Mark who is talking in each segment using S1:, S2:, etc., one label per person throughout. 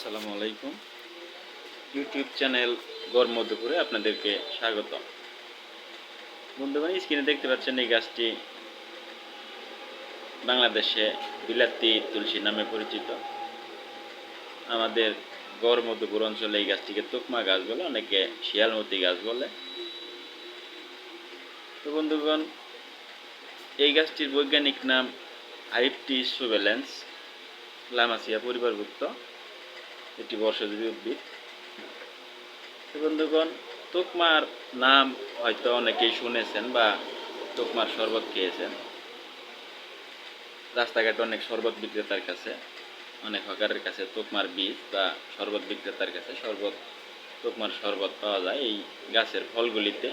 S1: আসসালামু আলাইকুম। YouTube channel গড় মধ্যপুরে আপনাদেরকে স্বাগত বন্ধুগণ, স্ক্রিনে দেখতে পাচ্ছেন এই গাছটি বাংলাদেশে বিলাতি তুলসী নামে পরিচিত। আমাদের গড় মধ্যপুর অঞ্চলে এই গাছটিকে তুকমা গাছ বলে, অনেকে শিয়ালমতি গাছ বলে। তো বন্ধুগণ, এই গাছটির বৈজ্ঞানিক নাম হাইপটি সুভেলেন্স লামাসিয়া পরিবারভুক্ত। এটি বর্ষজীবী। উদ্ভিদ বন্ধুগণ, তোকমার নাম হয়তো অনেকেই শুনেছেন বা তোকমার শরবত খেয়েছেন। রাস্তাঘাটে অনেক শরবত বিক্রেতার কাছে, অনেক হকারের কাছে তোকমার বীজ বা শরবত বিক্রেতার কাছে শরবত, তোকমার শরবত পাওয়া যায়। এই গাছের ফলগুলিতে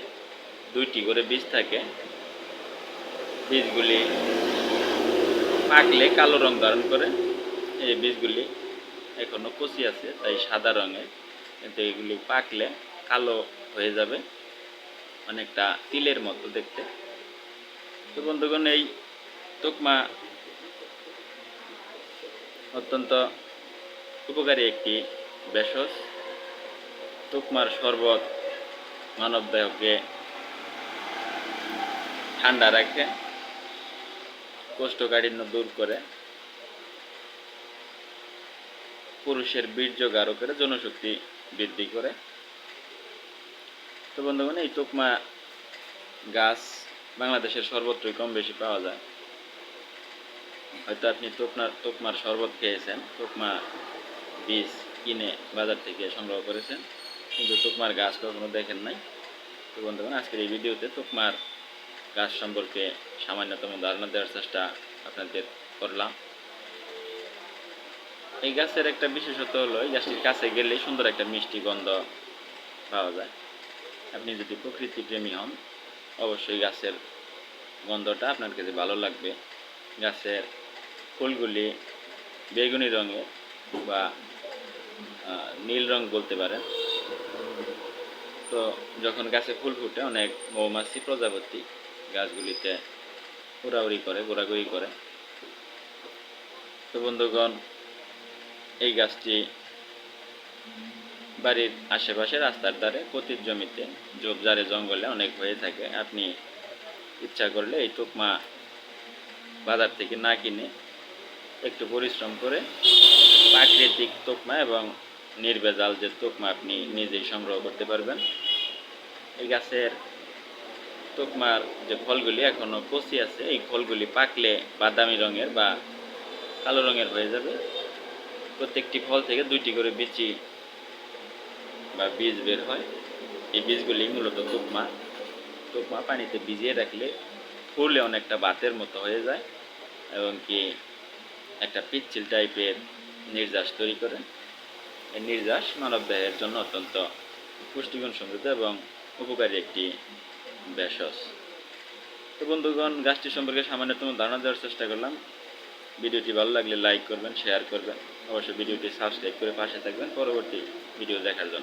S1: দুইটি করে বীজ থাকে। বীজগুলি পাকলে কালো রং ধারণ করে। এই বীজগুলি এখনও কচি আছে, তাই সাদা রঙের। কিন্তু এগুলি পাকলে কালো হয়ে যাবে, অনেকটা তিলের মতো দেখতে। তো বন্ধুগণ, এই তোকমা অত্যন্ত উপকারী একটি ভেষজ। তোকমার শরবত মানব দেহকে ঠান্ডা রাখে, কোষ্ঠকাঠিন্য দূর করে। পুরুষের বীর্য গাঢ় করে জনশক্তি বৃদ্ধি করে। তো বন্ধুগণ, এই তোকমা গাছ বাংলাদেশের সর্বত্রই কম বেশি পাওয়া যায়। হয়তো আপনি তোকনার তোকমার শরবত খেয়েছেন, তোকমা বীজ কিনে বাজার থেকে সংগ্রহ করেছেন, কিন্তু তোকমার গাছ কখনো দেখেন নাই। তো বন্ধুগণ, আজকের এই ভিডিওতে তোকমার গাছ সম্পর্কে সামান্যতম ধারণা দেওয়ার চেষ্টা আপনাদের করলাম। এই গাছের একটা বিশেষত্ব হলো, এই গাছটির কাছে গেলে সুন্দর একটা মিষ্টি গন্ধ পাওয়া যায়। আপনি যদি প্রকৃতি প্রেমী হন, অবশ্যই গাছের গন্ধটা আপনার কাছে ভালো লাগবে। গাছের ফুলগুলি বেগুনি রঙের বা নীল রং বলতে পারেন। তো যখন গাছে ফুল ফুটে, অনেক মৌমাছি প্রজাপতি গাছগুলিতে উড়াউড়ি করে, ঘোরাঘুরি করে। তো বন্ধুগণ এই গাছটি বাড়ির আশেপাশে রাস্তার ধারে পতির জমিতে, ঝোপঝাড়ে জঙ্গলে অনেক হয়ে থাকে। আপনি ইচ্ছা করলে এই টুকমা বাজার থেকে না কিনে একটু পরিশ্রম করে প্রাকৃতিক তোকমা এবং নির্ভেজাল যে তোকমা আপনি নিজেই সংগ্রহ করতে পারবেন। এই গাছের তোকমার যে ফলগুলি এখনও কচি আছে, এই ফলগুলি পাকলে বাদামি রঙের বা কালো রঙের হয়ে যাবে। প্রত্যেকটি ফল থেকে দুইটি করে বিচি বা বীজ বের হয়। এই বীজগুলি মূলত তুকমা তুকমা পানিতে ভিজিয়ে রাখলে ফুলে অনেকটা বাতের মতো হয়ে যায় এবং কি একটা পিচ্ছিল টাইপের নির্যাস তৈরি করে। এই নির্যাস মানব দেহের জন্য অত্যন্ত পুষ্টিগুণ সমৃদ্ধ এবং উপকারী একটি ভেষজ। তো বন্ধুগণ, গাছটি সম্পর্কে সামান্যতম ধারণা দেওয়ার চেষ্টা করলাম। ভিডিওটি ভালো লাগলে লাইক করবেন শেয়ার করবেন। অবশ্যই ভিডিওটি সাবস্ক্রাইব করে পাশে থাকবেন। পরবর্তী ভিডিও দেখার জন্য।